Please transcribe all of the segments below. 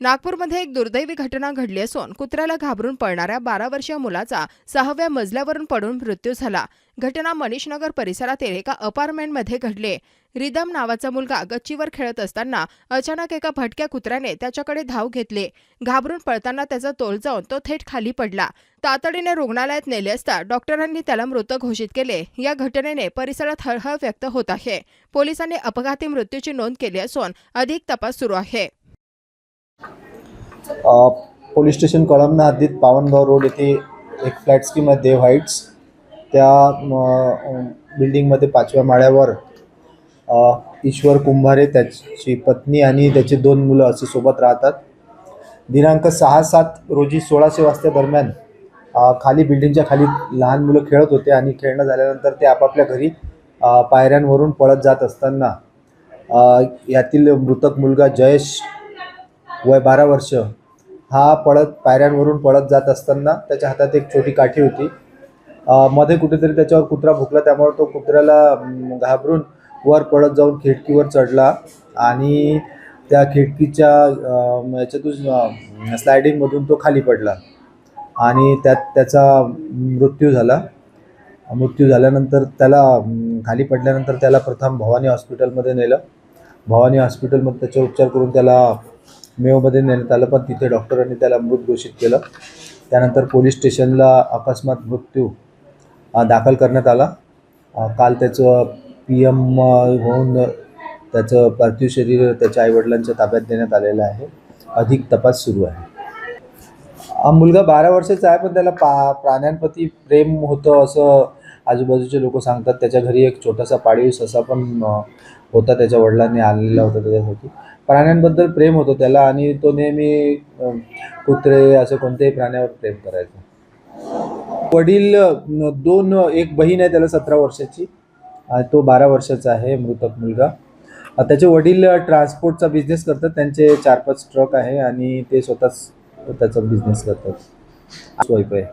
नागपूरमध्ये एक दुर्दैवी घटना घडली असून कुत्र्याला घाबरून पळणाऱ्या बारा वर्षीय मुलाचा सहाव्या मजल्यावरून पडून मृत्यू झाला. घटना मनीषनगर परिसरातील एका अपार्टमेंटमध्ये घडली. रिदम नावाचा मुलगा गच्चीवर खेळत असताना अचानक एका भटक्या कुत्र्याने त्याच्याकडे धाव घेतली. घाबरून पळताना त्याचा तोल जाऊन तो थेट खाली पडला. तातडीने रुग्णालयात नेले असता डॉक्टरांनी त्याला मृत घोषित केले. या घटनेने परिसरात हळहळ व्यक्त होत आहे. पोलिसांनी अपघाती मृत्यूची नोंद केली असून अधिक तपास सुरू आहे. पोलीस स्टेशन कळमना हद्दीत पावनगाव रोड येथे एक फ्लॅट स्कीम आहे देव हाईट्स त्या बिल्डिंगमध्ये पाचव्या माळ्यावर ईश्वर कुंभारे त्याची पत्नी आणि त्याचे दोन मुलं असे सोबत राहतात. दिनांक सहा सात रोजी सोळाशे वाजता दरम्यान खाली बिल्डिंगच्या खाली लहान मुलं खेळत होते आणि खेळणं झाल्यानंतर ते आपापल्या घरी पायऱ्यांवरून पळत जात असताना यातील मृतक मुलगा जयेश वय बारा वर्ष हा पळत पायऱ्यांवरून पळत जात असताना त्याच्या हातात एक छोटी काठी होती. मध्ये कुठेतरी त्याच्यावर कुत्रा भुकला त्यामुळे तो कुत्र्याला घाबरून वर पळत जाऊन खिडकीवर चढला आणि त्या खिडकीच्या याच्यातून स्लायडिंगमधून तो खाली पडला आणि त्यात त्याचा मृत्यू झाला. मृत्यू झाल्यानंतर त्याला खाली पडल्यानंतर त्याला प्रथम भवानी हॉस्पिटलमध्ये नेलं. भवानी हॉस्पिटलमध्ये त्याचे उपचार करून त्याला मेवमध्ये नेण्यात आलं पण तिथे डॉक्टरांनी त्याला मृत घोषित केलं. त्यानंतर पोलीस स्टेशनला अकस्मात मृत्यू दाखल करण्यात आला. काल त्याचं पी एम होऊन त्याचं पार्थिव शरीर त्याच्या आईवडिलांच्या ताब्यात देण्यात आलेलं आहे. अधिक तपास सुरू आहे. हा मुलगा बारा वर्षाचा आहे पण त्याला पा प्राण्यांप्रती प्रेम होतं असं आजूबाजूचे लोक सांगतात त्याच्या घरी एक छोटासा पाळीव ससा पण होता त्याच्या वडिलांनी आणलेला होता त्याच्यासाठी प्राण्यांबद्दल प्रेम होतं त्याला आणि तो नेहमी कुत्रे असे कोणत्याही प्राण्यावर प्रेम करायचा. वडील दोन एक बहीण आहे त्याला सतरा वर्षाची. तो बारा वर्षाचा आहे मृतक मुलगा. त्याचे वडील ट्रान्सपोर्टचा बिझनेस करतात त्यांचे चार पाच ट्रक आहे आणि ते स्वतःच त्याचा बिझनेस करतात. वाईफ आहे.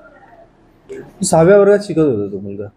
सहाव्या वर्गात शिकत होता तो मुलगा.